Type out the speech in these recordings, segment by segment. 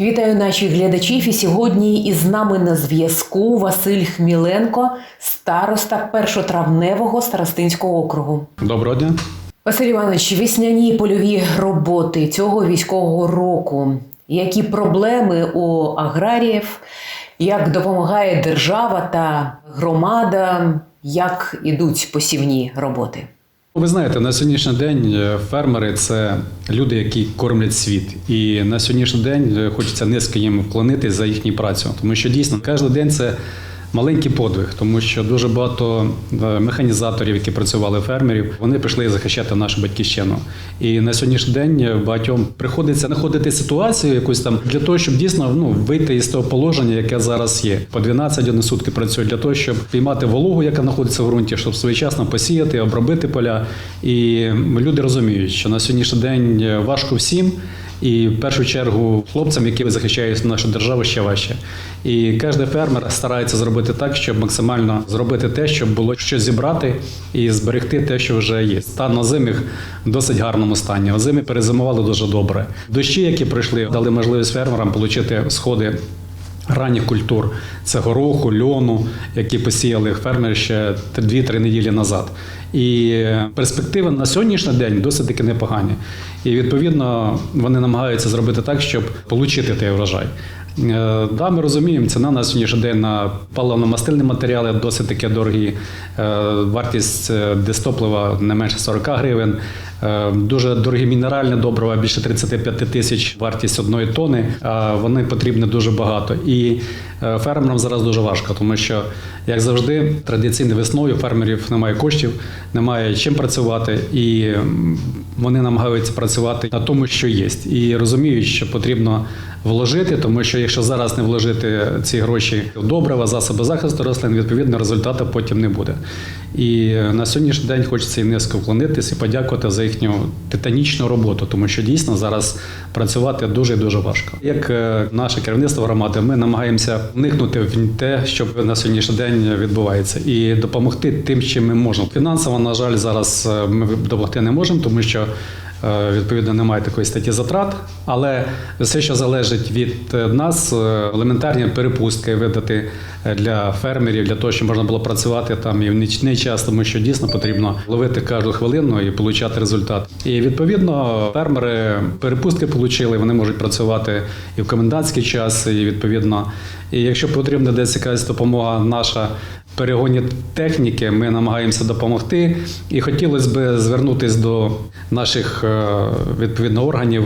Вітаю наших глядачів. І сьогодні із нами на зв'язку Василь Хміленко, староста першотравневого старостинського округу. Доброго дня. Василь Іванович, весняні польові роботи цього військового року. Які проблеми у аграріїв, як допомагає держава та громада, як ідуть посівні роботи? Ви знаєте, на сьогоднішній день е, фермери це люди, які кормлять світ. І на сьогоднішній день е, хочеться низько їм вклонитись за їхню працю, тому що дійсно кожен день це маленький подвиг, тому що дуже багато е, механізаторів, які працювали фермерів, вони прийшли захищати нашу батьківщину. І на сьогоднішній день багатьом приходиться знаходити ситуацію якусь там для того, щоб дійсно ну вийти із того положення, яке зараз є. По 12 годин сутки працюють для того, щоб піймати вологу, яка знаходиться в ґрунті, щоб своєчасно посіяти, обробити поля. І люди розуміють, що на сьогоднішній день важко всім. І в першу чергу хлопцям, які захищають нашу державу, ще важче. І кожен фермер старається зробити так, щоб максимально зробити те, щоб було що зібрати і зберегти те, що вже є. Стан на озимих в досить гарному стані. Озимі перезимували дуже добре. Дощі, які прийшли, дали можливість фермерам отримати сходи. Ранніх культур це гороху, льону, які посіяли фермери ще 2-3 неділі назад. І перспективи на сьогоднішній день досить таки непогані. І відповідно вони намагаються зробити так, щоб отримати той врожай. Е, Да, ми розуміємо, ціна на сьогоднішній день на паливно-мастильні матеріали досить таки дорогі. Е, Вартість е, дистоплива не менше 40 гривень. Е, Дуже дорогі мінеральні добрива, більше 35 тисяч вартість одної тони. А вони потрібні дуже багато. І е, фермерам зараз дуже важко, тому що, як завжди, традиційно весною фермерів немає коштів, немає чим працювати, і вони намагаються працювати на тому, що є. І розуміють, що потрібно вложити, тому що якщо зараз не вложити ці гроші в добрива, засоби захисту рослин, відповідно результату потім не буде. І на сьогоднішній день хочеться їм низько вклонитись і подякувати за їхню титанічну роботу, тому що дійсно зараз працювати дуже дуже важко. Як е, наше керівництво громади, ми намагаємося вникнути в те, що на сьогоднішній день відбувається, і допомогти тим, чим ми можемо. Фінансово, на жаль, зараз е, ми допомогти не можемо, тому що. Е, Відповідно, немає такої статті затрат, але все, що залежить від е, нас, е, елементарні перепустки видати для фермерів, для того, щоб можна було працювати там і в нічний час, тому що дійсно потрібно ловити кожну хвилину і отримати результат. І відповідно фермери перепустки отримали, вони можуть працювати і в комендантський час, і відповідно, і якщо потрібна десь якась допомога наша перегоні техніки, ми намагаємося допомогти. І хотілося б звернутися до наших е, відповідно органів.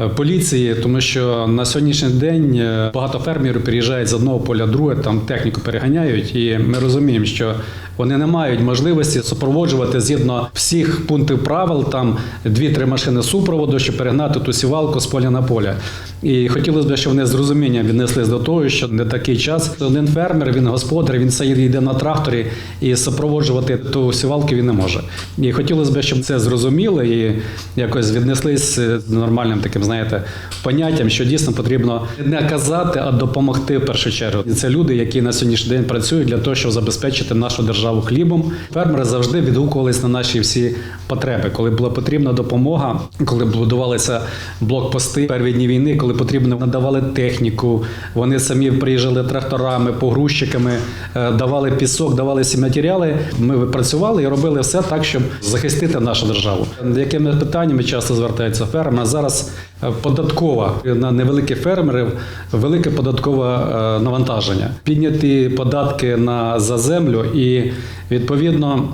Е, Поліції, тому що на сьогоднішній день е, багато фермерів переїжджають з одного поля друге, там техніку переганяють, і ми розуміємо, що вони не мають можливості супроводжувати згідно всіх пунктів правил, там дві-три машини супроводу, щоб перегнати ту сівалку з поля на поле. І хотілося б, щоб вони з розумінням віднеслись до того, що не такий час. Один фермер, він господар, він все йде на тракторі і супроводжувати ту сівалку він не може. І хотілося б, щоб це зрозуміли і якось віднеслись з нормальним таким, знаєте, поняттям, що дійсно потрібно не казати, а допомогти в першу чергу. І це люди, які на сьогоднішній день працюють для того, щоб забезпечити нашу державу хлібом. Фермери завжди відгукувались на наші всі потреби, коли була потрібна допомога, коли будувалися блокпости перві дні війни, коли потрібно надавали техніку. Вони самі приїжджали тракторами, погрузчиками, е, давали пісок, давали всі матеріали. Ми працювали і робили все так, щоб захистити нашу державу. Якими питаннями часто звертаються фермери? Зараз податкова на невеликих фермерів велике податкове е, навантаження. Підняті податки на за землю і відповідно.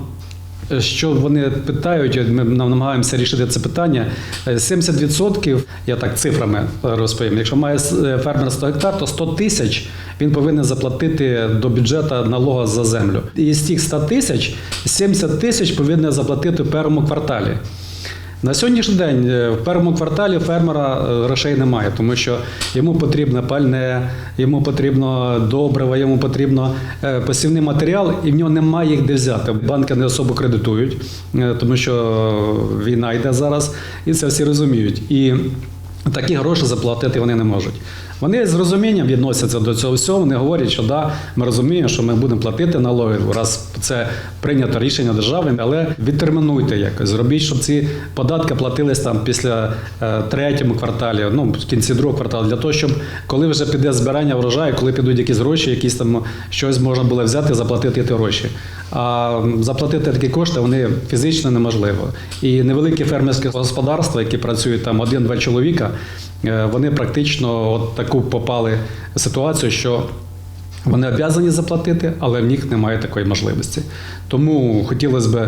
Що вони питають, ми намагаємося рішити це питання. 70%, я так цифрами розповім. Якщо має е, фермер 100 гектар, то 100 тисяч він повинен заплатити до бюджету налога за землю. І з тих 100 тисяч 70 тисяч повинен заплатити в першому кварталі. На сьогоднішній день е, в першому кварталі фермера е, грошей немає, тому що йому потрібно пальне, йому потрібно добрива, йому потрібно е, посівний матеріал, і в нього немає їх де взяти. Банки не особо кредитують, тому що війна йде зараз, і це всі розуміють. І такі гроші заплатити вони не можуть. Вони з розумінням відносяться до цього всього. Вони говорять, що да, ми розуміємо, що ми будемо платити налоги, раз це прийнято рішення держави, але відтермінуйте якось, зробіть, щоб ці податки платились там після е, третьому кварталі, ну в кінці другого кварталу, для того, щоб коли вже піде збирання врожаю, коли підуть якісь гроші, якісь там щось можна було взяти, заплатити ті гроші. А заплатити такі кошти вони фізично неможливо. І невеликі фермерські господарства, які працюють там один-два чоловіка, вони практично от таку попали ситуацію, що вони обязані заплатити, але в них немає такої можливості. Тому хотілося б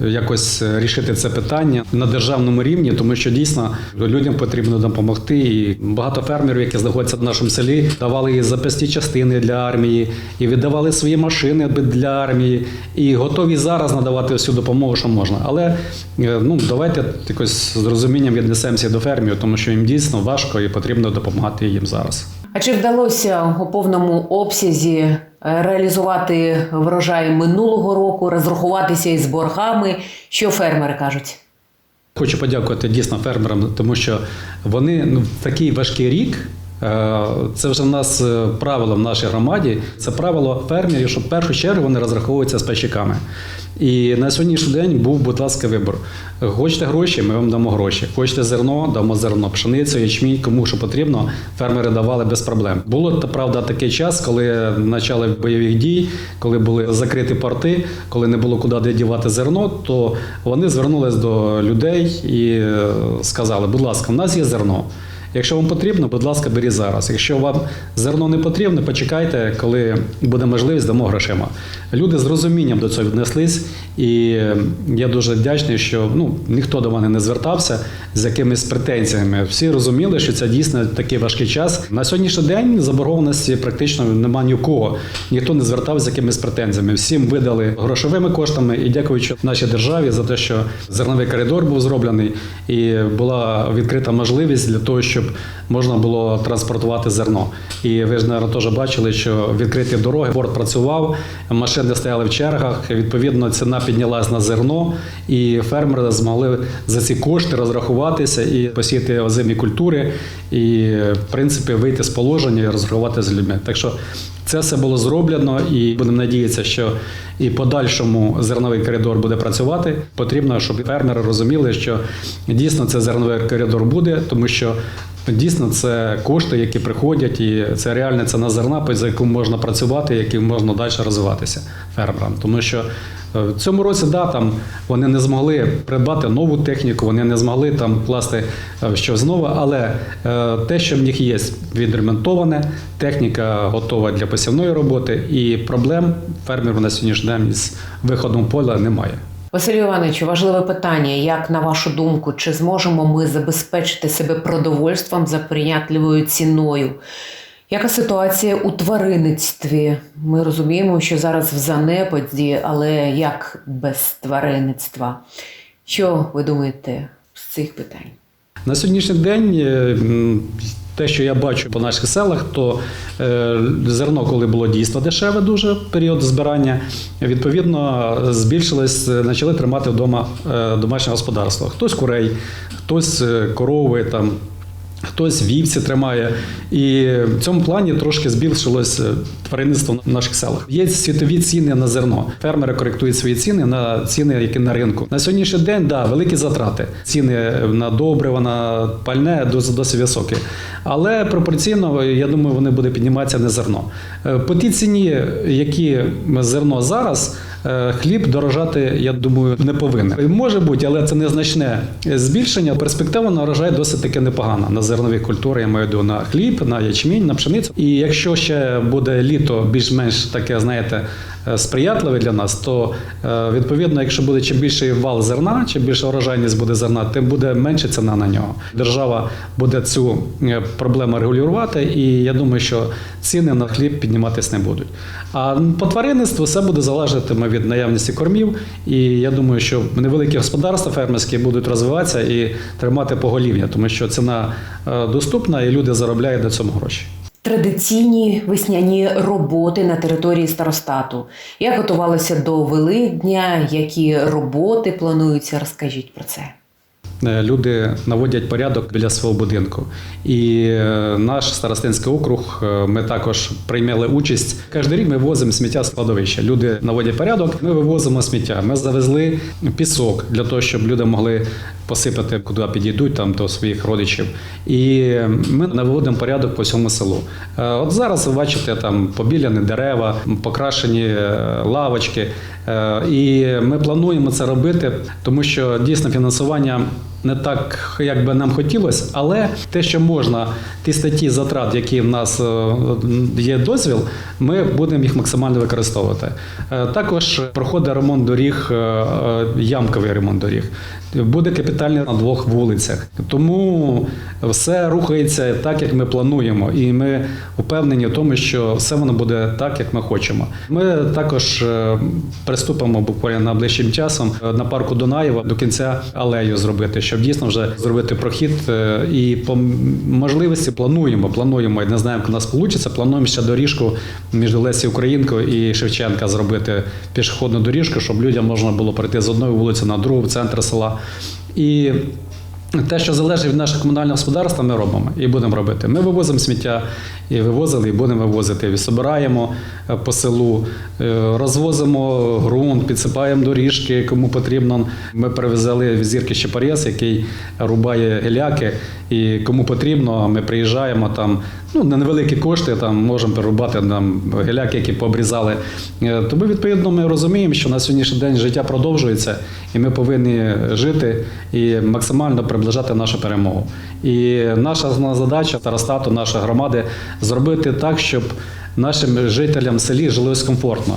якось рішити це питання на державному рівні, тому що дійсно людям потрібно допомогти. І багато фермерів, які знаходяться в нашому селі, давали і запасні частини для армії, і віддавали свої машини для армії, і готові зараз надавати всю допомогу, що можна. Але е, ну давайте якось з розумінням віднесемося до фермерів, тому що їм дійсно важко і потрібно допомагати їм зараз. А чи вдалося у повному обсязі е, реалізувати врожай минулого року, розрахуватися із боргами? Що фермери кажуть? Хочу подякувати дійсно фермерам, тому що вони ну, в такий важкий рік. Е, Це вже в нас е, правило в нашій громаді. Це правило фермерів, що в першу чергу вони розраховуються з пайщиками. І на сьогоднішній день був, будь ласка, вибор. Хочете гроші, ми вам дамо гроші. Хочете зерно, дамо зерно, пшеницю, ячмінь, кому що потрібно, фермери давали без проблем. Було та правда такий час, коли почали бойових дій, коли були закриті порти, коли не було куди дівати зерно, то вони звернулись до людей і е, сказали: будь ласка, в нас є зерно. Якщо вам потрібно, будь ласка, беріть зараз. Якщо вам зерно не потрібно, почекайте, коли буде можливість, дамо грошима. Люди з розумінням до цього віднеслись, і я дуже вдячний, що ну, ніхто до мене не звертався з якимись претензіями. Всі розуміли, що це дійсно такий важкий час. На сьогоднішній день заборгованості практично немає ні у кого. Ніхто не звертався з якимись претензіями. Всім видали грошовими коштами і дякуючи нашій державі за те, що зерновий коридор був зроблений, і була відкрита можливість для того, щоб можна було транспортувати зерно. І ви ж наверное, теж бачили, що відкриті дороги, порт працював, машини стояли в чергах. Відповідно, ціна піднялась на зерно, і фермери змогли за ці кошти розрахуватися і посіяти озимі культури, і в принципі вийти з положення і розрахувати з людьми. Так що це все було зроблено, і будемо надіятися, що і подальшому зерновий коридор буде працювати. Потрібно, щоб фермери розуміли, що дійсно це зерновий коридор буде, тому що дійсно це кошти, які приходять, і це реальна ціна зерна, за яку можна працювати, яким можна далі розвиватися фермерам. Тому що в цьому році да, там вони не змогли придбати нову техніку, вони не змогли там класти е, щось нове, але е, те, що в них є, відремонтоване, техніка готова для посівної роботи, і проблем фермеру на сьогоднішній день з виходом поля немає. Василю Івановичу, важливе питання. Як на вашу думку, чи зможемо ми забезпечити себе продовольством за прийнятливою ціною? Яка ситуація у тваринництві? Ми розуміємо, що зараз в занепаді, але як без тваринництва? Що ви думаєте з цих питань? На сьогоднішній день е, те, що я бачу по наших селах, то е, зерно, коли було дійсно дешеве, дуже період збирання, відповідно збільшилось, е, почали тримати вдома домашнє господарство. Хтось курей, хтось корови там. Хтось вівці тримає, і в цьому плані трошки збільшилось е, тваринництво в наших селах. Є світові ціни на зерно. Фермери коректують свої ціни на ціни, які на ринку. На сьогоднішній день да, великі затрати. Ціни на добрива, на пальне досить, високі. Але пропорційно, я думаю, вони будуть підніматися не зерно. Е, По тій ціні, які зерно зараз. Е, Хліб дорожати, я думаю, не повинен. Може бути, але це незначне збільшення. Перспектива на урожай досить таки непогана на зернові культури. Я маю виду на хліб, на ячмінь, на пшеницю. І якщо ще буде літо більш-менш таке, знаєте, е, сприятливе для нас, то е, відповідно, якщо буде чим більший вал зерна, чим більша урожайність буде зерна, тим буде менше ціна на нього. Держава буде цю проблему регулювати, і я думаю, що ціни на хліб підніматись не будуть. А по тваринництву все буде залежати від наявності кормів. І я думаю, що невеликі господарства фермерські будуть розвиватися і тримати поголів'я, тому що ціна е, доступна і люди заробляють на цьому гроші. Традиційні весняні роботи на території старостату. Як готувалися до Великдня? Які роботи плануються? Розкажіть про це. Е, люди наводять порядок біля свого будинку. І е, наш старостинський округ е, ми також прийняли участь. Кожен рік ми возимо сміття з складовища. Люди наводять порядок. Ми вивозимо сміття. Ми завезли пісок для того, щоб люди могли посипати, куди підійдуть там до своїх родичів. І ми наводимо порядок по всьому селу. От зараз ви бачите там побіляні дерева, покрашені лавочки. І ми плануємо це робити, тому що дійсно фінансування не так, як би нам хотілося, але те, що можна, ті статті затрат, які в нас е, є дозвіл, ми будемо їх максимально використовувати. Е, Також проходить ремонт доріг, е, ямковий ремонт доріг. Буде капітальний на двох вулицях. Тому все рухається так, як ми плануємо, і ми впевнені в тому, що все воно буде так, як ми хочемо. Ми також е, приступимо буквально найближчим часом е, на парку Дунаєва до кінця алею зробити, щоб дійсно вже зробити прохід. е, І по можливості плануємо, плануємо, і не знаємо, як у нас вийде. Плануємо ще доріжку між Лесі Українкою і Шевченка зробити пішохідну доріжку, щоб людям можна було пройти з одної вулиці на другу в центр села. І те, що залежить від нашого комунального господарства, ми робимо і будемо робити. Ми вивозимо сміття, і вивозили, і будемо вивозити. І Собираємо е, по селу, е, розвозимо ґрунт, підсипаємо доріжки, кому потрібно. Ми привезли в зірки Щепарєс, який рубає геляки. І кому потрібно, ми приїжджаємо там. Ну, на невеликі кошти там можемо перерубати нам геляки, які пообрізали. Е, Тому, відповідно, ми розуміємо, що на сьогоднішній день життя продовжується, і ми повинні жити і максимально приближати нашу перемогу. І наша задача старостату, нашої громади зробити так, щоб нашим жителям в селі жилось комфортно,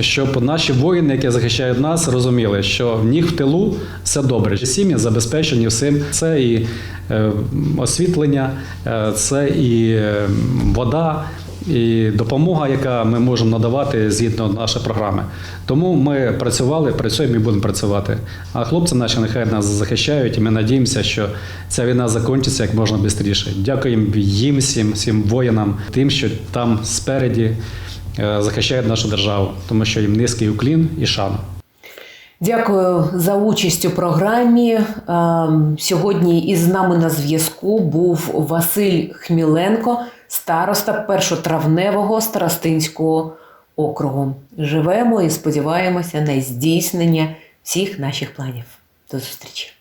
щоб наші воїни, які захищають нас, розуміли, що в них в тилу все добре. Сім'ї забезпечені всім. Це і е, освітлення, е, це і вода. І допомога, яка ми можемо надавати згідно нашої програми. Тому ми працювали, працюємо і будемо працювати. А хлопці наші нехай нас захищають, і ми надіємося, що ця війна закінчиться як можна швидше. Дякуємо їм, всім, всім воїнам, тим, що там спереді е, захищають нашу державу, тому що їм низький уклін і шана. Дякую за участь у програмі. Ем, Сьогодні із нами на зв'язку був Василь Хміленко, староста першотравневого старостинського округу. Живемо і сподіваємося на здійснення всіх наших планів. До зустрічі!